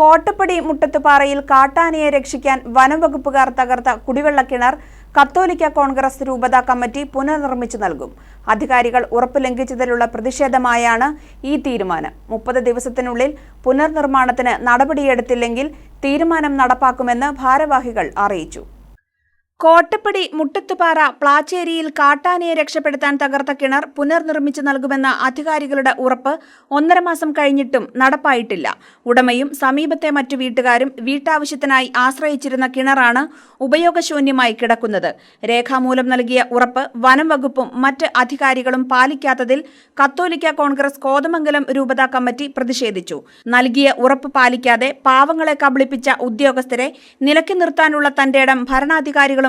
കോട്ടപ്പടി മുട്ടത്തുപാറയിൽ കാട്ടാനയെ രക്ഷിക്കാൻ വനംവകുപ്പുകാർ തകർത്ത കുടിവെള്ള കിണർ കത്തോലിക്ക കോൺഗ്രസ് രൂപതാ കമ്മിറ്റി പുനർനിർമ്മിച്ചു നൽകും. അധികാരികൾ ഉറപ്പ് ലംഘിച്ചതിലുള്ള പ്രതിഷേധമായാണ് ഈ തീരുമാനം. മുപ്പത് ദിവസത്തിനുള്ളിൽ പുനർനിർമ്മാണത്തിന് നടപടിയെടുത്തില്ലെങ്കിൽ തീരുമാനം നടപ്പാക്കുമെന്ന് ഭാരവാഹികൾ അറിയിച്ചു. കോട്ടപ്പടി മുട്ടത്തുപാറ പ്ലാച്ചേരിയിൽ കാട്ടാനയെ രക്ഷപ്പെടുത്താൻ തകർത്ത കിണർ പുനർനിർമ്മിച്ചു നൽകുമെന്ന അധികാരികളുടെ ഉറപ്പ് ഒന്നര മാസം കഴിഞ്ഞിട്ടും നടപ്പായിട്ടില്ല. ഉടമയും സമീപത്തെ മറ്റു വീട്ടുകാരും വീട്ടാവശ്യത്തിനായി ആശ്രയിച്ചിരുന്ന കിണറാണ് ഉപയോഗശൂന്യമായി കിടക്കുന്നത്. രേഖാമൂലം നൽകിയ ഉറപ്പ് വനം വകുപ്പും മറ്റ് അധികാരികളും പാലിക്കാത്തതിൽ കത്തോലിക്ക കോൺഗ്രസ് കോതമംഗലം രൂപതാ കമ്മിറ്റി പ്രതിഷേധിച്ചു. നൽകിയ ഉറപ്പ് പാലിക്കാതെ പാവങ്ങളെ കബളിപ്പിച്ച ഉദ്യോഗസ്ഥരെ നിലക്കി നിർത്താനുള്ള തന്റെ ഇടം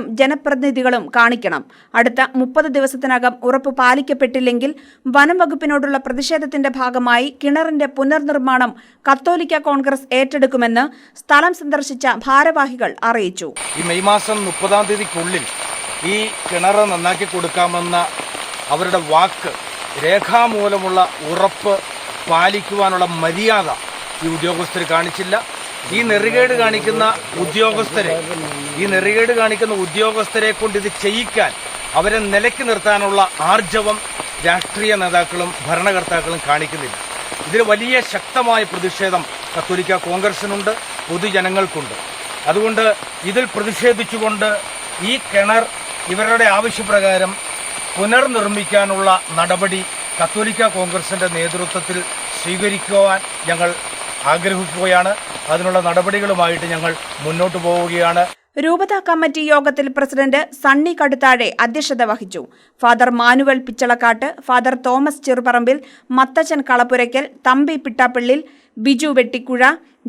ഭരണാധികാരികളും ജനപ്രതിനിധികളും കാണിക്കണം. അടുത്ത മുപ്പത് ദിവസത്തിനകം ഉറപ്പ് പാലിക്കപ്പെട്ടില്ലെങ്കിൽ വനം വകുപ്പിനോടുള്ള പ്രതിഷേധത്തിന്റെ ഭാഗമായി കിണറിന്റെ പുനർനിർമ്മാണം കത്തോലിക്ക കോൺഗ്രസ് ഏറ്റെടുക്കുമെന്ന് സ്ഥലം സന്ദർശിച്ച ഭാരവാഹികൾ അറിയിച്ചു. ഈ മെയ് മാസം മുപ്പതാം തീയതിക്കുള്ളിൽ ഈ കിണർ നന്നാക്കി കൊടുക്കാമെന്ന അവരുടെ വാക്ക് രേഖാമൂലമുള്ള ഉറപ്പ് പാലിക്കുവാനുള്ള മര്യാദ ഈ ഉദ്യോഗസ്ഥർ കാണിച്ചില്ല. ഈ നെറികേട് കാണിക്കുന്ന ഉദ്യോഗസ്ഥരെ ഈ നെറികേട് കാണിക്കുന്ന ഉദ്യോഗസ്ഥരെ കൊണ്ട് ഇത് ചെയ്യിക്കാൻ അവരെ നിലയ്ക്ക് നിർത്താനുള്ള ആർജവം രാഷ്ട്രീയ നേതാക്കളും ഭരണകർത്താക്കളും കാണിക്കുന്നില്ല. ഇതിൽ വലിയ ശക്തമായ പ്രതിഷേധം കത്തോലിക്ക കോൺഗ്രസിനുണ്ട് പൊതുജനങ്ങൾക്കുണ്ട്. അതുകൊണ്ട് ഇതിൽ പ്രതിഷേധിച്ചുകൊണ്ട് ഈ കിണർ ഇവരുടെ ആവശ്യപ്രകാരം പുനർനിർമ്മിക്കാനുള്ള നടപടി കത്തോലിക്ക കോൺഗ്രസിന്റെ നേതൃത്വത്തിൽ സ്വീകരിക്കുവാൻ ഞങ്ങൾ ആഗ്രഹിക്കുകയാണ്. അതിനുള്ള നടപടികളുമായിട്ട് ഞങ്ങൾ മുന്നോട്ട് പോവുകയാണ്. രൂപതാ കമ്മിറ്റി യോഗത്തിൽ പ്രസിഡന്റ് സണ്ണി കടുത്താഴെ അധ്യക്ഷത വഹിച്ചു. Father Manuel Pichalakkattu father Thomas Cheruparambil Mathachan Kalappurackal Thampi Pittappillil Biju Vettikuzha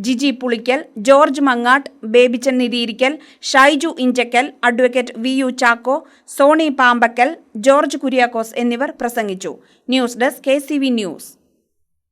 Jiji Pulickal George Mangattu Babychan Niririckal Shyju Inchakkal advocate V U Chacko Sony Pampackal George Kuriakose എന്നിവർ പ്രസംഗിച്ചു. News desk K news.